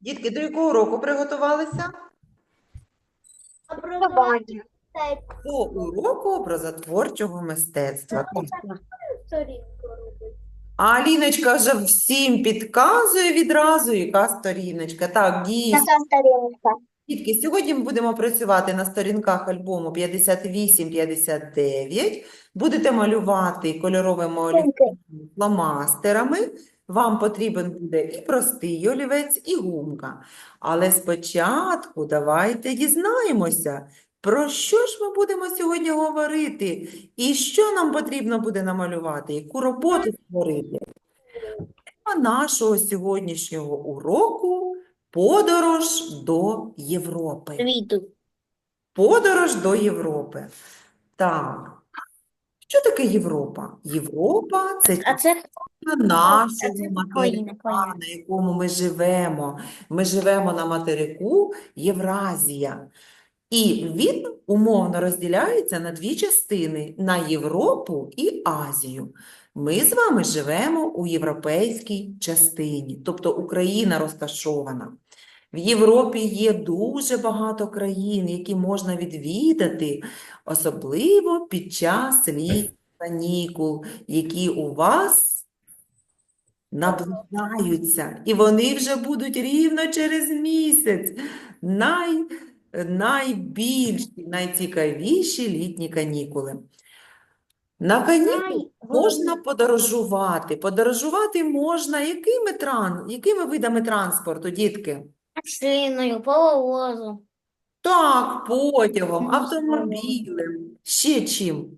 Дітки, до якого року приготувалися? Образування. До уроку образотворчого мистецтва. Сторінку робить. А Аліночка вже всім підказує відразу, яка сторіночка. Так, дійсно. сторінка? Дітки, сьогодні ми будемо працювати на сторінках альбому 58-59. Будете малювати кольоровими олівцями, фломастерами. Вам потрібен буде і простий олівець, і гумка. Але спочатку давайте дізнаємося, про що ж ми будемо сьогодні говорити, і що нам потрібно буде намалювати, яку роботу створити. Тема нашого сьогоднішнього уроку Подорож до Європи. Подорож до Європи. Так. Що таке Європа? Європа це А це нашого материка, на якому ми живемо. Ми живемо на материку Євразія. І він умовно розділяється на дві частини – на Європу і Азію. Ми з вами живемо у європейській частині, тобто Україна розташована. В Європі є дуже багато країн, які можна відвідати, особливо під час літніх канікул, які у вас наближаються, і вони вже будуть рівно через місяць. Най, найбільші, найцікавіші літні канікули. На канікули можна подорожувати. Подорожувати можна якими, тран... якими видами транспорту, дітки? машиною, паровозом. Так, потягом, автомобілем, ще чим?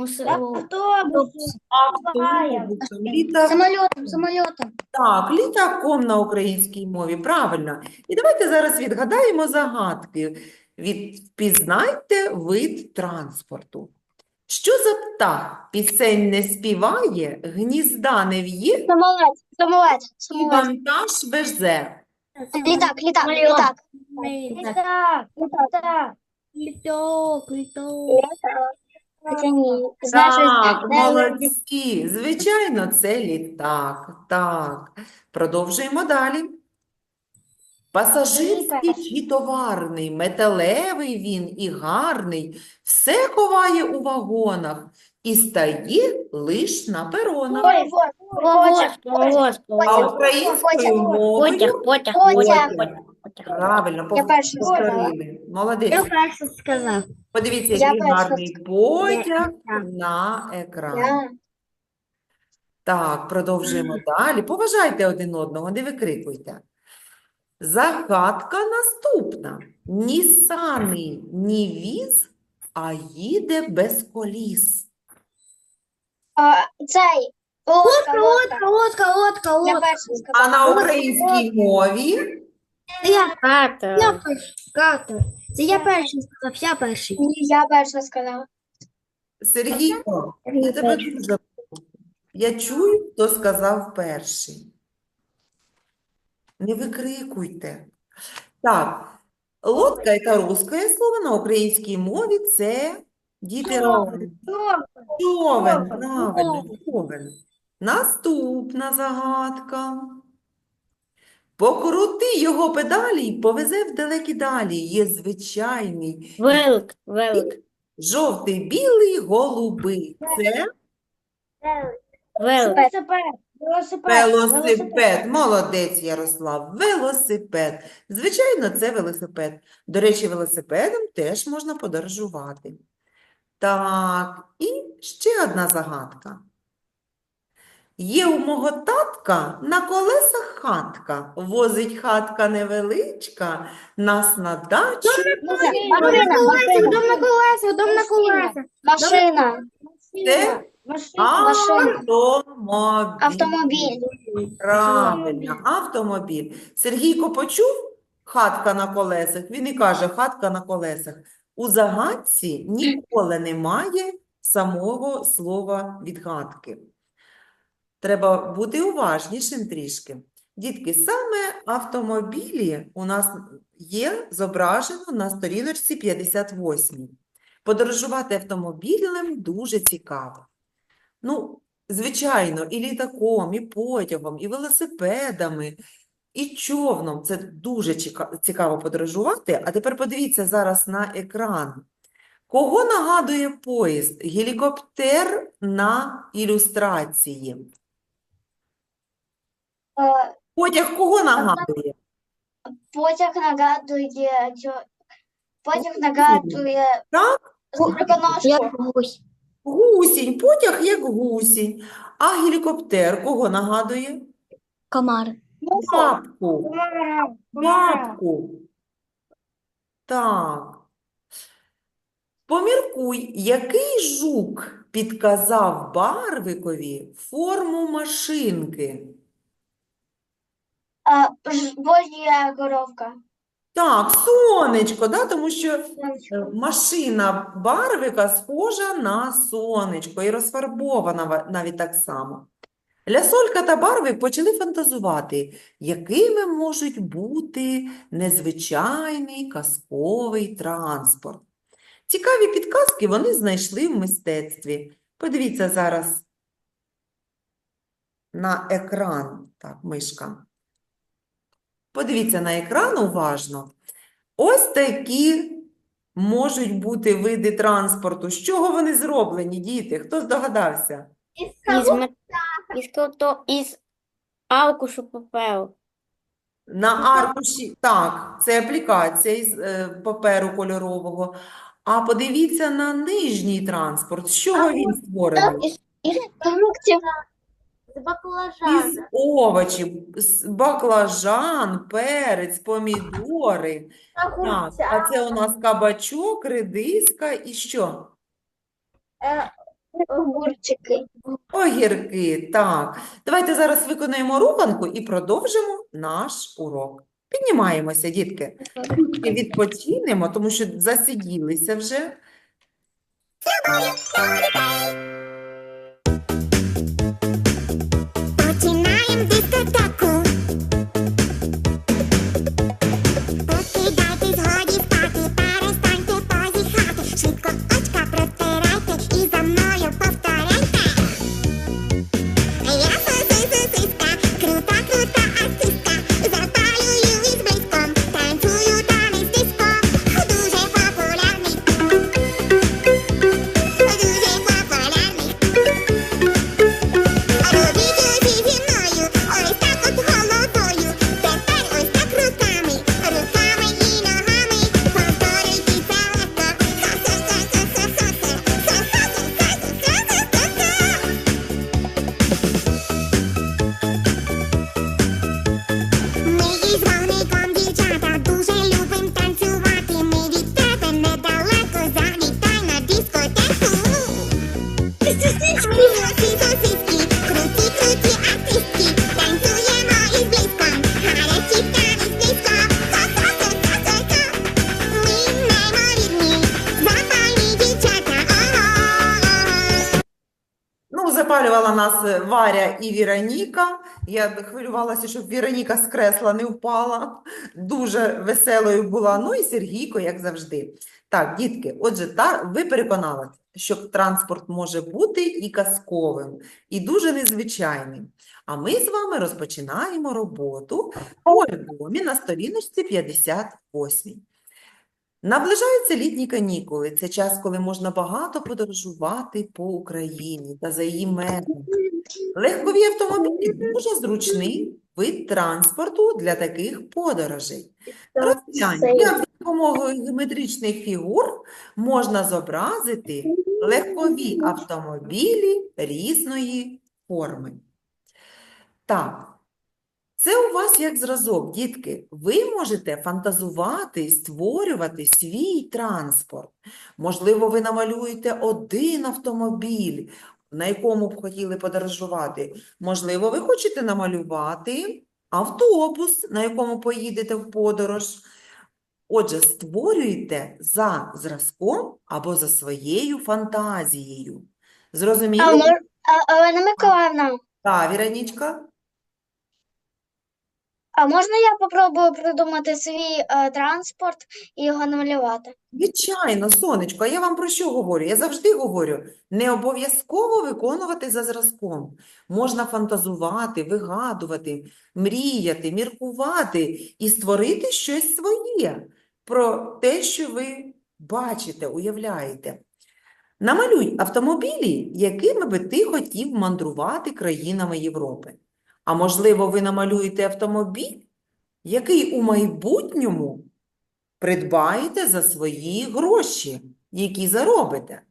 Автобус. Автобусом, самолітом. Так, літаком на українській мові, правильно. І давайте зараз відгадаємо загадки. Відпізнайте вид транспорту. Що за птах пісень не співає, гнізда не в'є, Самолет, самолет, і самолет. вантаж везе? Літак, літак, літак. Літак, літак, літак, літак. Хоча ні. Знаєш, Так, молодці. Звичайно, це літак. Так. Продовжуємо далі. Пасажирський чи товарний, металевий він і гарний, все ховає у вагонах і стає лиш на перонах. А українською мовою Потяг, потяг, Потяг. Правильно Я перше повторили. Молодець. Я перше сказав. Подивіться, Я який перша гарний потяг Я. на екрані. Я. Так, продовжуємо далі. Поважайте один одного, не викрикуйте. Загадка наступна. Ні сани, ні віз, а їде без коліс. А, Цей. Лодка, лодка. лодка, лодка, Я лодка. перше А сказала. на українській мові Я катер. Я перший. Катер. Це я перший сказав, я перший. Ні, я перше сказала. Сергійко, я тебе дуже прошу. Я чую, хто сказав перший. Не викрикуйте. Так, лодка – це русське слово, на українській мові це діти. Човен, правильно, човен. Наступна загадка. Покрути його педалі й повезе в далекі далі. Є звичайний Велик, велик, жовтий, білий, голубий. Це велик. Велосипед. велосипед. Молодець, Ярослав. Велосипед. Звичайно, це велосипед. До речі, велосипедом теж можна подорожувати. Так, і ще одна загадка. Є у мого татка на колесах хатка. Возить хатка невеличка, нас на дачу. Дом на колесах, дом на колесах. Машина. Це Машина. автомобіль. Автомобіль. Правильно, автомобіль. Сергійко почув хатка на колесах? Він і каже, хатка на колесах. У загадці ніколи немає самого слова відгадки. Треба бути уважнішим трішки. Дітки, саме автомобілі у нас є зображено на сторіночці 58. Подорожувати автомобілем дуже цікаво. Ну, Звичайно, і літаком, і потягом, і велосипедами, і човном. Це дуже цікаво подорожувати. А тепер подивіться зараз на екран. Кого нагадує поїзд? Гелікоптер на ілюстрації. Потяг кого нагадує? Потяг нагадує потяг нагадує Так? Як гусь. Гусінь, потяг як гусінь. А гелікоптер кого нагадує? Комар. Бабку. Бабку. Так. Поміркуй, який жук підказав Барвикові форму машинки? Божя коровка. Так, сонечко, да? Тому що е, машина Барвика схожа на сонечко і розфарбована навіть так само. Лясолька та Барвик почали фантазувати, якими можуть бути незвичайний казковий транспорт. Цікаві підказки вони знайшли в мистецтві. Подивіться зараз на екран. Так, мишка. Подивіться на екран уважно. Ось такі можуть бути види транспорту. З чого вони зроблені, діти? Хто здогадався? Із, мет... із, кото... із аркушу паперу. На аркуші, так, це аплікація із е, паперу кольорового. А подивіться на нижній транспорт. З чого він створений? З баклажану. Із овочів, з баклажан, перець, помідори. Так, а це у нас кабачок, редиска і що? Огурчики. Огірки, так. Давайте зараз виконаємо руханку і продовжимо наш урок. Піднімаємося, дітки. І відпочинемо, тому що засиділися вже. Починаєм запалювала нас е, Варя і Віроніка. Я хвилювалася, щоб Віроніка з кресла не впала. Дуже веселою була. Ну і Сергійко, як завжди. Так, дітки, отже, та, ви переконалися, що транспорт може бути і казковим, і дуже незвичайним. А ми з вами розпочинаємо роботу по альбомі на сторіночці 58. Наближаються літні канікули. Це час, коли можна багато подорожувати по Україні та за її межами. Легкові автомобілі дуже зручний вид транспорту для таких подорожей. Розглянь, як за допомогою геометричних фігур можна зобразити легкові автомобілі різної форми. Так, це у вас як зразок, дітки. Ви можете фантазувати і створювати свій транспорт. Можливо, ви намалюєте один автомобіль, на якому б хотіли подорожувати. Можливо, ви хочете намалювати автобус, на якому поїдете в подорож. Отже, створюйте за зразком або за своєю фантазією. А, Олена Миколаївна, Так, Віронічка? А можна я попробую придумати свій е, транспорт і його намалювати? Звичайно, сонечко, а я вам про що говорю? Я завжди говорю, не обов'язково виконувати за зразком. Можна фантазувати, вигадувати, мріяти, міркувати і створити щось своє про те, що ви бачите, уявляєте. Намалюй автомобілі, якими би ти хотів мандрувати країнами Європи. А можливо, ви намалюєте автомобіль, який у майбутньому придбаєте за свої гроші, які заробите.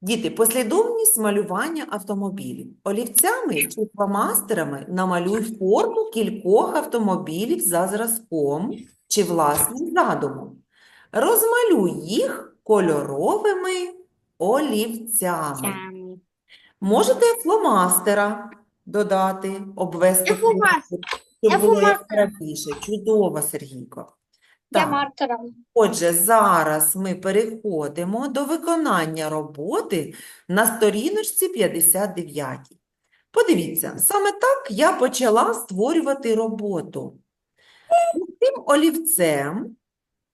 Діти, послідовність малювання автомобілів. Олівцями чи фломастерами намалюй форму кількох автомобілів за зразком чи власним задумом. Розмалюй їх кольоровими олівцями. Можете фломастера додати, обвести Я фломастер. фломастер, щоб було яскравіше. Чудово, Сергійко. Я Так. маркером. Отже, зараз ми переходимо до виконання роботи на сторіночці 59. Подивіться, саме так я почала створювати роботу. І Цим олівцем,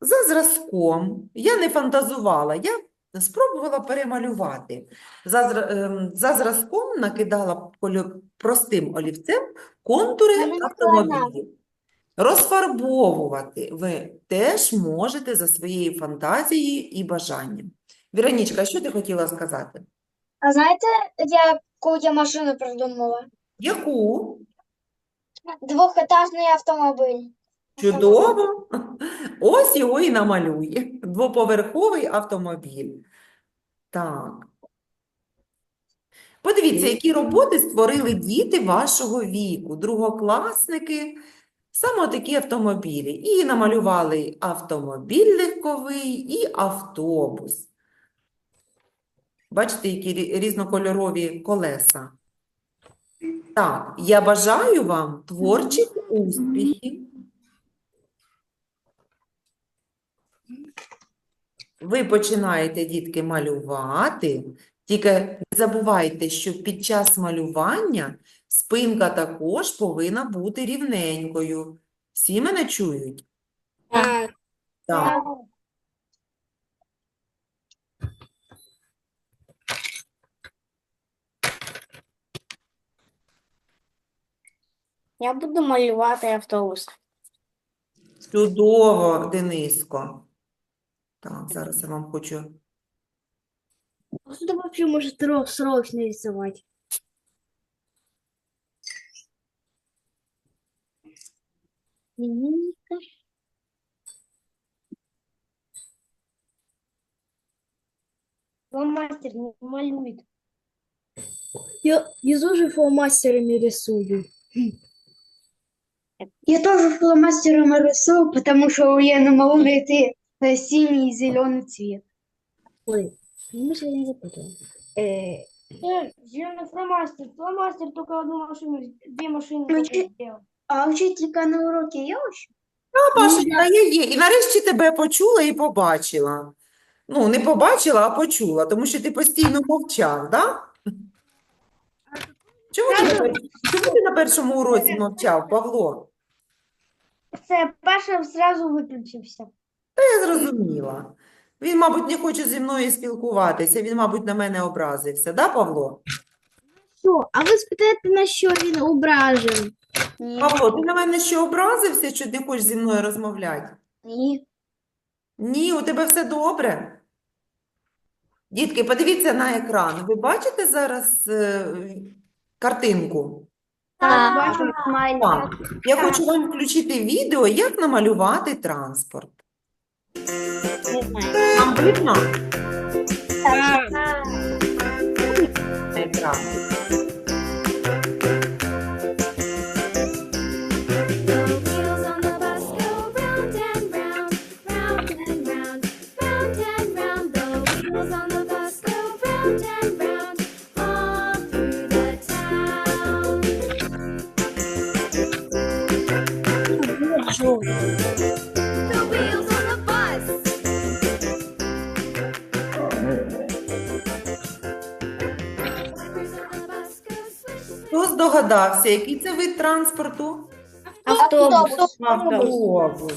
за зразком, я не фантазувала, я спробувала перемалювати. За, ем, за зразком накидала простим олівцем контури автомобілів. Розфарбовувати ви теж можете за своєю фантазією і бажанням. Віронічка, що ти хотіла сказати? А знаєте, яку я машину придумала? Яку? Двохетажний автомобіль. Чудово! Ось його і намалює. Двоповерховий автомобіль. Так. Подивіться, які роботи створили діти вашого віку, другокласники, саме такі автомобілі. І намалювали автомобіль легковий і автобус. Бачите, які різнокольорові колеса. Так, я бажаю вам творчих успіхів. Ви починаєте, дітки, малювати, тільки не забувайте, що під час малювання спинка також повинна бути рівненькою. Всі мене чують? Так. Так. Я буду малювати автобус. Чудово, Дениско. Так, зараз я вам хочу. А что вообще может срок, срочно рисовать? Фломастер не малюет. Я, я тоже фломастерами рисую. Я тоже фломастером рисую, потому что я намалюю э, синий и зеленый цвет. Ой, мы сегодня запутали. Э, Зеленый фломастер. Фломастер только одну машину, две машины Ну, только чи- сделал. А учителька на уроке є ще? А, Пашенька, є, є. І нарешті тебе почула і побачила. Ну, не побачила, а почула, тому що ти постійно мовчав, да? Чому ти на, пер- чому ти на першому уроці мовчав, Павло? Це Паша сразу виключився. Я зрозуміла. Він, мабуть, не хоче зі мною спілкуватися, він, мабуть, на мене образився, да, Павло? що? А ви спитаєте, на що він ображений? Павло, ти на мене що образився, що не хочеш зі мною розмовляти? Ні. Ні, у тебе все добре. Дітки, подивіться на екран. Ви бачите зараз е, картинку? Так. Бачу. Так. Я хочу вам включити відео, як намалювати транспорт. Вам видно на екрані? The здогадався, який це вид транспорту? Автобус. Автобус.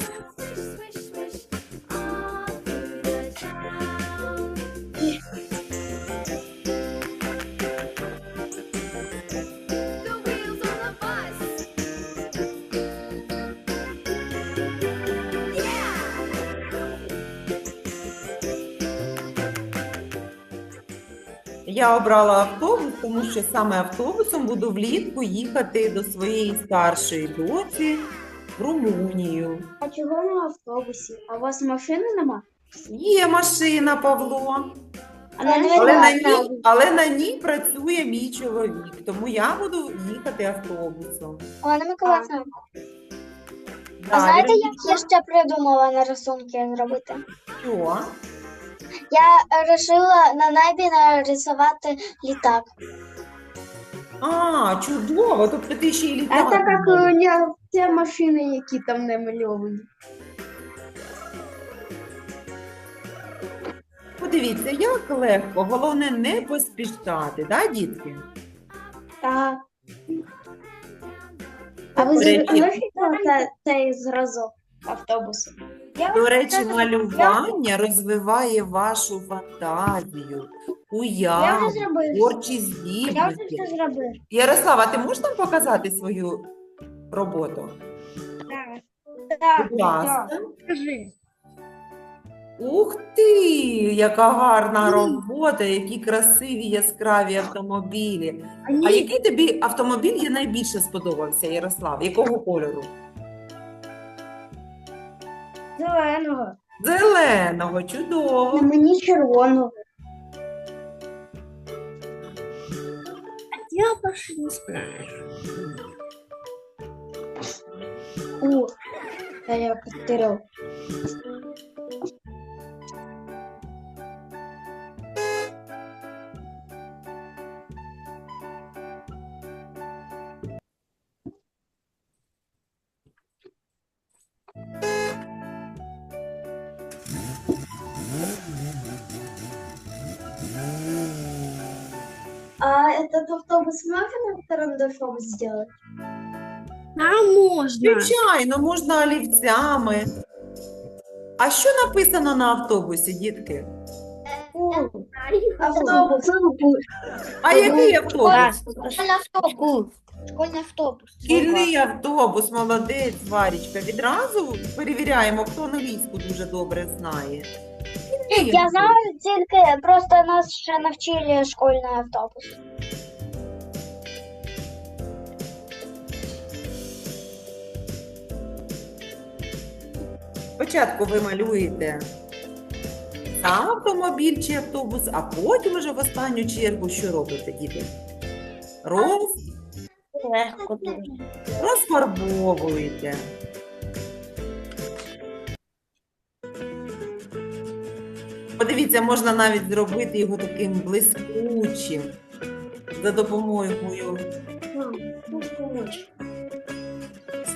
Я обрала автобус, тому що саме автобусом буду влітку їхати до своєї старшої доці в Румунію. А чого на автобусі? А у вас машини нема? Є машина, Павло, Але але на ній, але на ній працює мій чоловік, тому я буду їхати автобусом. Олена Миколаївна, а знаєте, як я ще придумала на рисунки зробити? що? Я вирішила на небі нарисувати літак. А, чудово, тобто ти ще й А літати так як у нього ті машини, які там намальовані. Подивіться, як легко, головне не поспішати, да, дітки? Так. А ви залишите цей зразок автобусу? До речі, малювання розвиває вашу фантазію, уяву, творчі Я вже здібності. Ярослава, ти можеш нам показати свою роботу? Так. Будь ласка. Ух ти, яка гарна робота, які красиві яскраві автомобілі. А який тобі автомобіль є найбільше сподобався, Ярослав? Якого кольору? Зеленого. Зеленого, чудово. На мені червоного. Я больше не знаю. О, я повторяв. Этот автобус можно карандашом сделать? А можно. Звичайно, можна олівцями. А що написано на автобусі, дітки? Автобус. А який автобус? Школьний автобус. Школьний автобус. Шкільний автобус, молодець, Варічка. Відразу перевіряємо, хто англійську дуже добре знає. Шкільний Я знаю тільки, просто нас ще навчили школьний автобус. Спочатку ви малюєте сам автомобіль чи автобус, а потім вже в останню чергу що робите, діти? Роз... Легко дуже. Розфарбовуєте. Подивіться, можна навіть зробити його таким блискучим за допомогою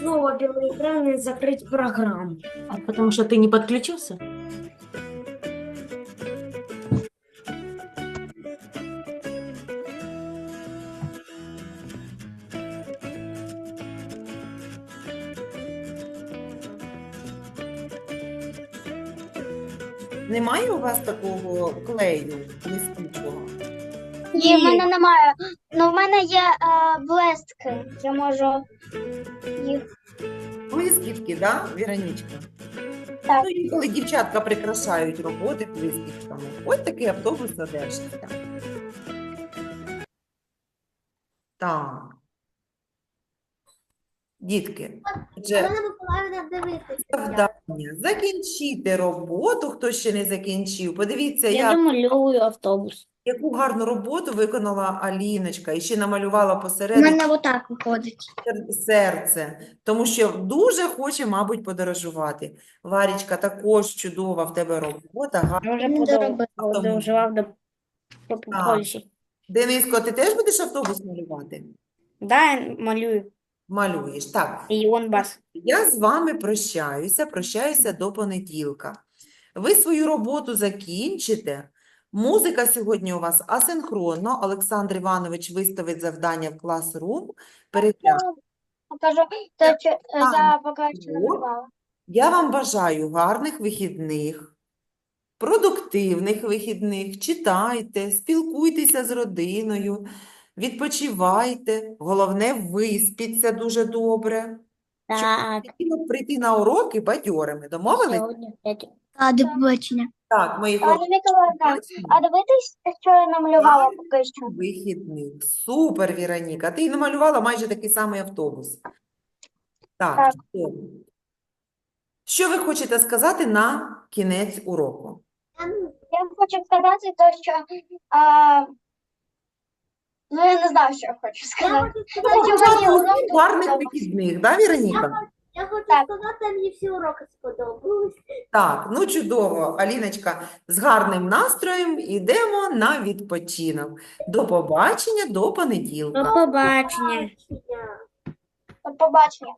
Снова белый экран и закрыть программу. А потому что ты не подключился? Немає у вас такого клею блискучого? Ні, в мене немає. Ну, в мене є е, блестки. Я можу їх. Блискітки, да, Віронічка? Так. Ну, інколи дівчатка прикрашають роботи блискітками. Ось такий автобус одержиться. Так. Дітки, отже, завдання. Закінчити роботу, хто ще не закінчив. Подивіться, Я як, домалевываю автобус. Яку гарну роботу виконала Аліночка і ще намалювала У посередині мене отак виходить. сер- серце, тому що дуже хоче, мабуть, подорожувати. Варічка, також чудова в тебе робота. гарна. Я вже подав- подорожував до по Так. Польщі. Дениско, ти теж будеш автобус малювати? Да, я малюю. Малюєш. Так, І он бас. я з вами прощаюся, прощаюся до понеділка. Ви свою роботу закінчите. Музика сьогодні у вас асинхронно. Олександр Іванович виставить завдання в класрум. Перегляньте. Я поки що не. Я вам бажаю гарних вихідних, продуктивних вихідних. Читайте, спілкуйтеся з родиною, відпочивайте. Головне, виспіться дуже добре. Так. Хотіли прийти на уроки бадьорими. Домовились? Сьогодні. А, до побачення. Так, мої Пані хлопці, Миколаївна, а дивитись, що я намалювала поки що? вихідних. Супер, Віроніка. Ти намалювала майже такий самий автобус. Так, Так. чудово. Що ви хочете сказати на кінець уроку? Я хочу сказати то, що а, ну я не знаю, що я хочу сказати. Хочу мені урок дуже Гарних вихідних, да, Віроніка? Я хочу Так. сказати, мені всі уроки сподобались. Так, ну чудово, Аліночка, з гарним настроєм йдемо на відпочинок. До побачення, до понеділка. До побачення. До побачення.